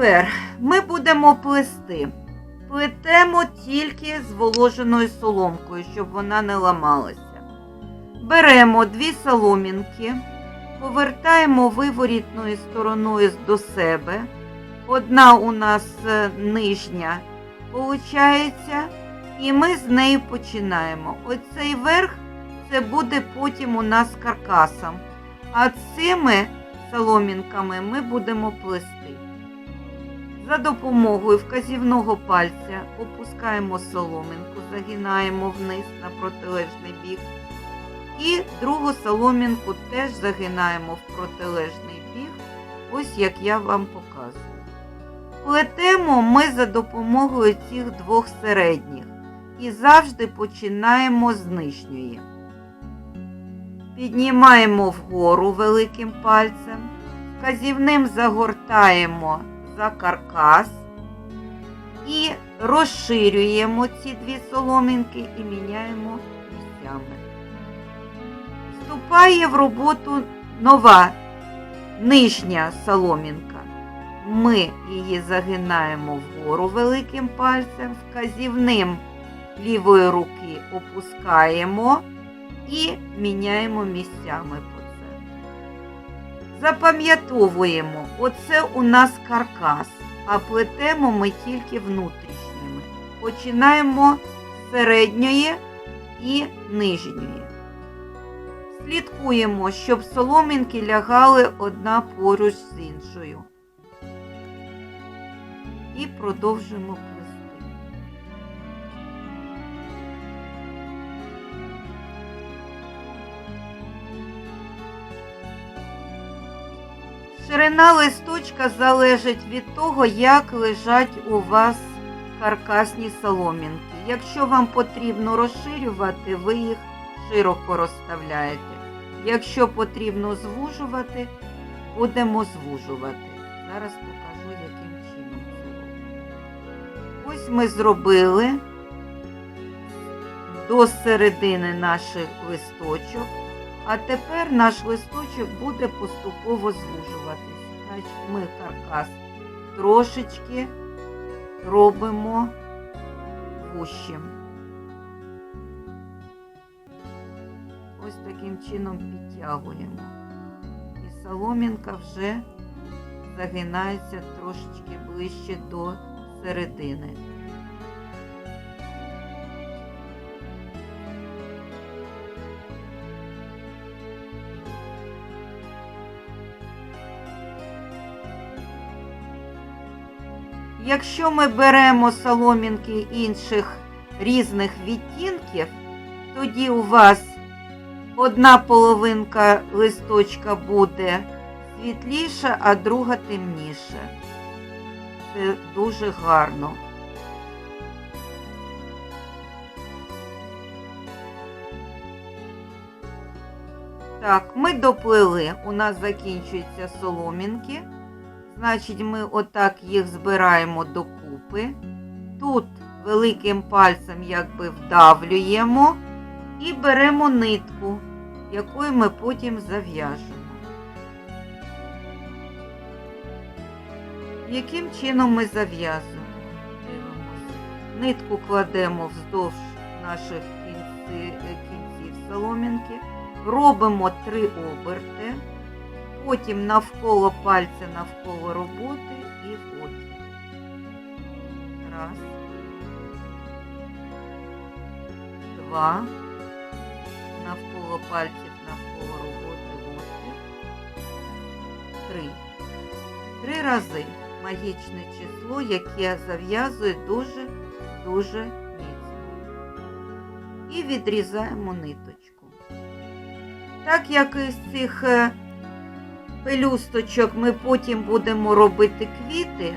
Тепер ми будемо плести. Плетемо тільки зволоженою соломкою, щоб вона не ламалася. Беремо дві соломінки, повертаємо виворітною стороною до себе. Одна у нас е, нижня получається, і ми з нею починаємо. Оцей верх це буде потім у нас каркасом. А цими соломінками ми будемо плести. За допомогою вказівного пальця опускаємо соломинку, загинаємо вниз на протилежний бік. І другу соломінку теж загинаємо в протилежний бік, ось як я вам показую. Плетемо ми за допомогою цих двох середніх і завжди починаємо з нижньої. Піднімаємо вгору великим пальцем, вказівним загортаємо за каркас і розширюємо ці дві соломінки і міняємо місцями. Вступає в роботу нова нижня соломінка. Ми її загинаємо вгору великим пальцем, вказівним лівої руки опускаємо і міняємо місцями. Запам'ятовуємо, оце у нас каркас, а плетемо ми тільки внутрішніми. Починаємо з середньої і нижньої. Слідкуємо, щоб соломінки лягали одна поруч з іншою. І продовжуємо Ширина листочка залежить від того, як лежать у вас каркасні соломінки. Якщо вам потрібно розширювати, ви їх широко розставляєте. Якщо потрібно звужувати, будемо звужувати. Зараз покажу, яким чином це робимо. Ось ми зробили до середини наших листочок, а тепер наш листочок буде поступово звужуватися. Значить, ми каркас трошечки робимо вущим. Ось таким чином підтягуємо. І соломінка вже загинається трошечки ближче до середини. Якщо ми беремо соломінки інших різних відтінків, тоді у вас одна половинка листочка буде світліша, а друга темніша. Це дуже гарно. Так, ми доплили, у нас закінчуються соломінки. Значить, ми отак їх збираємо докупи. Тут великим пальцем якби вдавлюємо і беремо нитку, якою ми потім зав'яжемо. Яким чином ми зав'язуємо? Нитку кладемо вздовж наших кінці, кінців соломінки, робимо три оберти, потім навколо пальця, навколо роботи і в. Раз. Два. Навколо пальців, навколо роботи в. Три. Три рази магічне число, яке зав'язує дуже-дуже міцно. І відрізаємо ниточку. Так як із цих е, пелюсточок ми потім будемо робити квіти,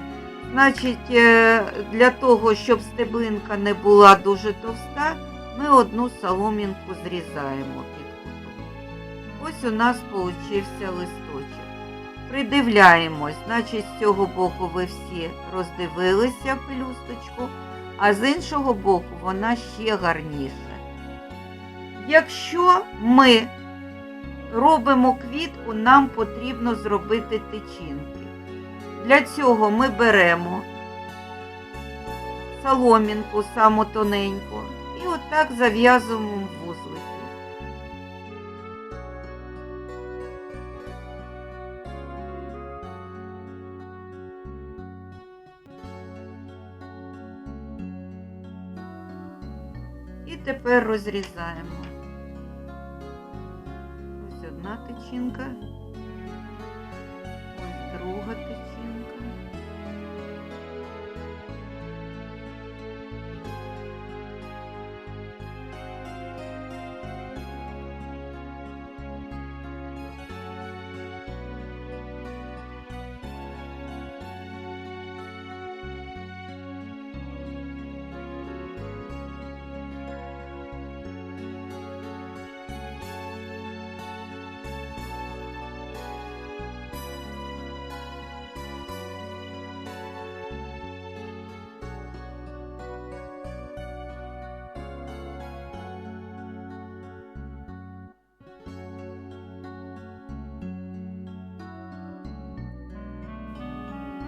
значить, е, для того, щоб стеблинка не була дуже товста, ми одну соломінку зрізаємо під кутом. Ось у нас получився листочок. Придивляємось, значить, з цього боку ви всі роздивилися пелюсточку, а з іншого боку вона ще гарніша. Якщо ми робимо квітку, нам потрібно зробити тичинки. Для цього ми беремо соломінку саму тоненьку і отак зав'язуємо вузлики. І тепер розрізаємо. Одна ось друга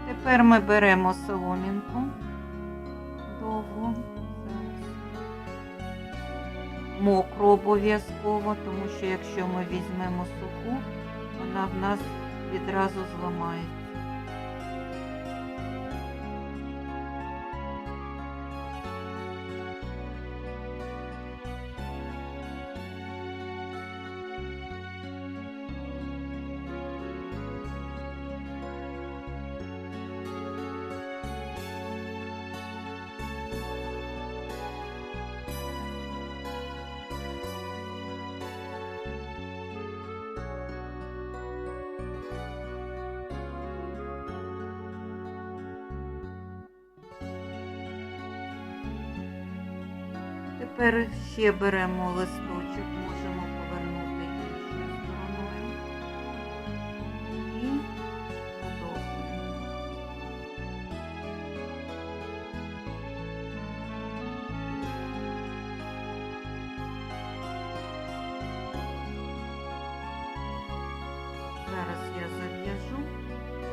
Тепер ми беремо соломінку довгу, мокру обов'язково, тому що якщо ми візьмемо суху, вона в нас відразу зламається. Тепер ще беремо листочок, можемо повернути іншою стороною. І продовжуємо. Зараз я зав'яжу.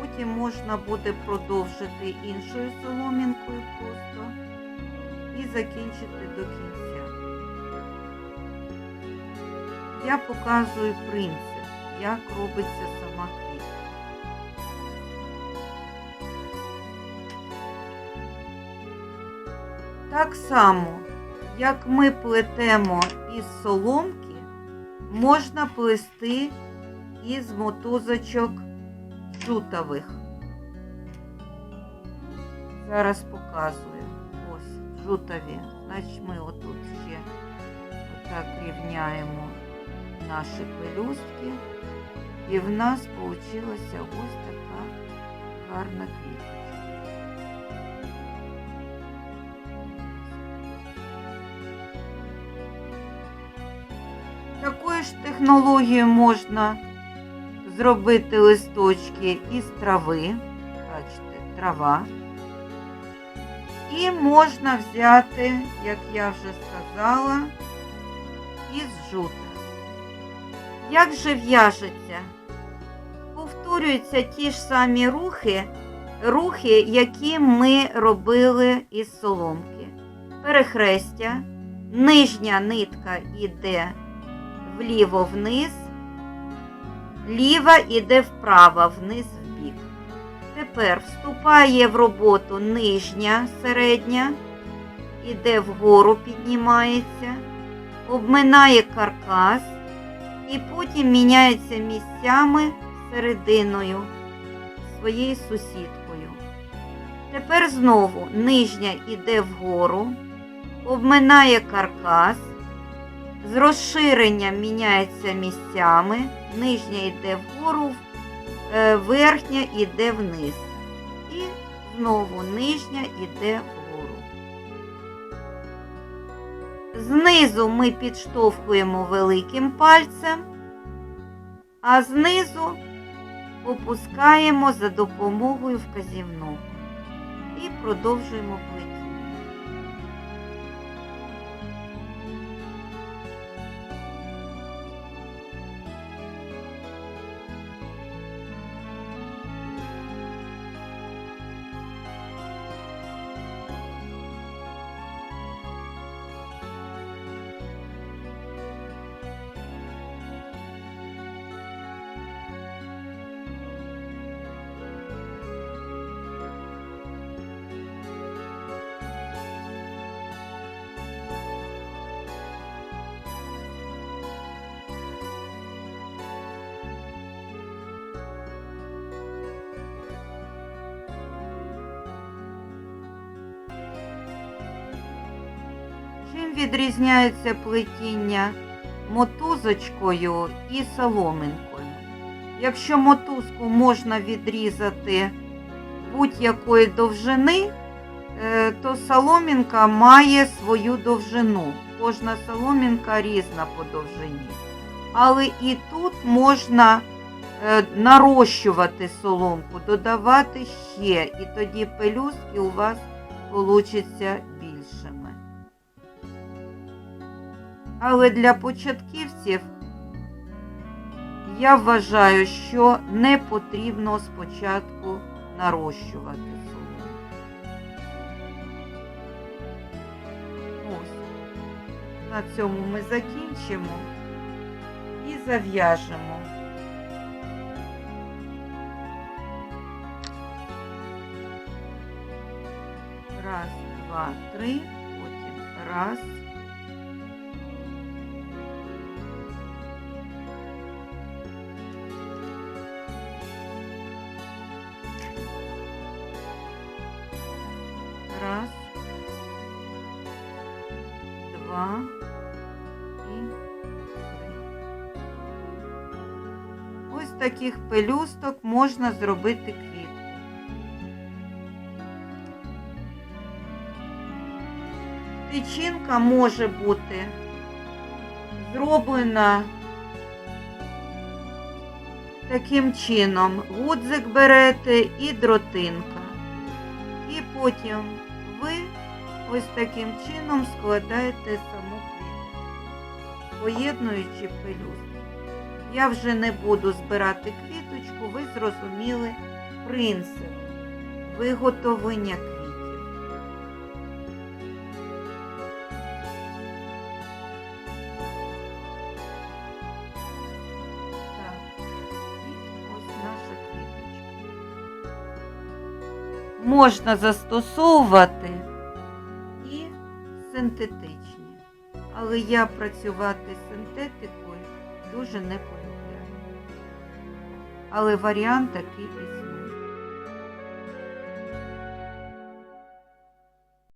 Потім можна буде продовжити іншою соломінкою просто і закінчити до кінця. Я показую принцип, як робиться сама квітка. Так само, як ми плетемо із соломки, можна плести із мотузочок жутових. Зараз показую. Ось жутові. Значить, ми отут ще отак рівняємо наші пелюстки. І в нас вийшла ось така гарна квіточка. Такою ж технологією можна зробити листочки із трави. Бачите, трава. І можна взяти, як я вже сказала, із жута. Як же в'яжеться? Повторюються ті ж самі рухи, рухи, які ми робили із соломки. Перехрестя, нижня нитка йде вліво вниз, ліва йде вправо, вниз вбік. Тепер вступає в роботу нижня середня, іде вгору, піднімається, обминає каркас і потім міняється місцями серединою своєю сусідкою. Тепер знову нижня іде вгору, обминає каркас, з розширенням міняється місцями, нижня йде вгору, е, верхня йде вниз. І знову нижня йде вгору. Знизу ми підштовхуємо великим пальцем, а знизу опускаємо за допомогою вказівного і продовжуємо плетіння. Відрізняється плетіння мотузочкою і соломинкою? Якщо мотузку можна відрізати будь-якої довжини, е, то соломінка має свою довжину. Кожна соломінка різна по довжині. Але і тут можна е, нарощувати соломку, додавати ще, і тоді пелюстки у вас получаться більшими. Але для початківців я вважаю, що не потрібно спочатку нарощувати соломку. Ось. На цьому ми закінчимо і зав'яжемо. Раз, два, три, потім. Раз, два і три. Ось таких пелюсток можна зробити квітку. Тичинка може бути зроблена таким чином. Гудзик берете і дротинка. І потім ви ось таким чином складаєте саму квітку, поєднуючи пелюстки. Я вже не буду збирати квіточку, ви зрозуміли принцип виготовлення квітів. Так, ось наша квіточка. Можна застосовувати синтетичні, але я працювати з синтетикою дуже не полюбляю. Але варіант такий існує.